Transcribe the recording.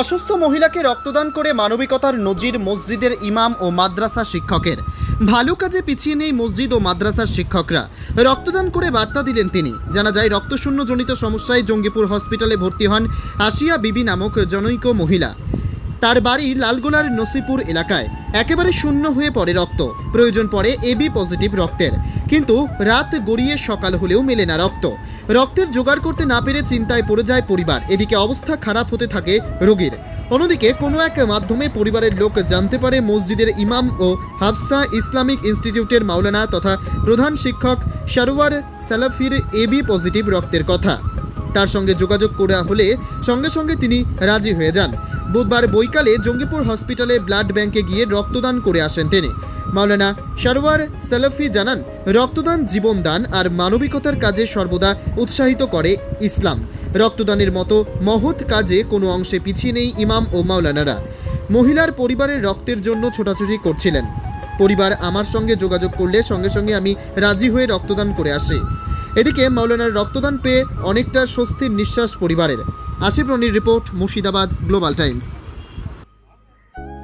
অসুস্থ মহিলাকে রক্তদান করে মানবিকতার নজির মসজিদের ইমাম ও মাদ্রাসা শিক্ষকের। ভালো কাজে পিছিয়ে নেই মসজিদ ও মাদ্রাসার শিক্ষকরা। রক্তদান করে বার্তা দিলেন তিনি। জানা যায়, রক্তশূন্যজনিত সমস্যায় জঙ্গিপুর হসপিটালে ভর্তি হন আসিয়া বিবি নামক জনৈক মহিলা। তার বাড়ি লালগোলার নসিপুর এলাকায়। একেবারে শূন্য হয়ে পড়ে রক্ত। প্রয়োজন পড়ে এবি পজিটিভ রক্তের। কিন্তু রাত গড়িয়ে সকাল হলেও মেলে না রক্ত। রক্তের জোগাড় করতে না পেরে চিন্তায় পড়ে যায় পরিবার। এদিকে অবস্থা খারাপ হতে থাকে রোগীর। অন্যদিকে কোনো এক মাধ্যমে পরিবারের লোক জানতে পারে মসজিদের ইমাম ও হাফসা ইসলামিক ইনস্টিটিউটের মাওলানা তথা প্রধান শিক্ষক সারোয়ার সালাফির এবি পজিটিভ রক্তের কথা। তার সঙ্গে যোগাযোগ করা হলে সঙ্গে সঙ্গে তিনি রাজি হয়ে যান। বুধবার বৈকালে জঙ্গিপুর হসপিটালে ব্লাড ব্যাংকে গিয়ে রক্তদান করে আসেন তিনি। মাওলানা সারোয়ার সালাফি জানান, রক্তদান জীবনদান আর মানবিকতার কাজে সর্বদা উৎসাহিত করে ইসলাম। রক্তদানের মতো মহৎ কাজে কোনো অংশে পিছিয়ে নেই ইমাম ও মাওলানারা। মহিলার পরিবারের রক্তের জন্য ছোটাছুটি করছিলেন। পরিবার আমার সঙ্গে যোগাযোগ করলে সঙ্গে সঙ্গে আমি রাজি হয়ে রক্তদান করে আসি। এদিকে মাওলানার রক্তদান পেয়ে অনেকটা স্বস্তির নিঃশ্বাস পরিবারের। আসিফ রনির রিপোর্ট মুর্শিদাবাদ গ্লোবাল টাইমস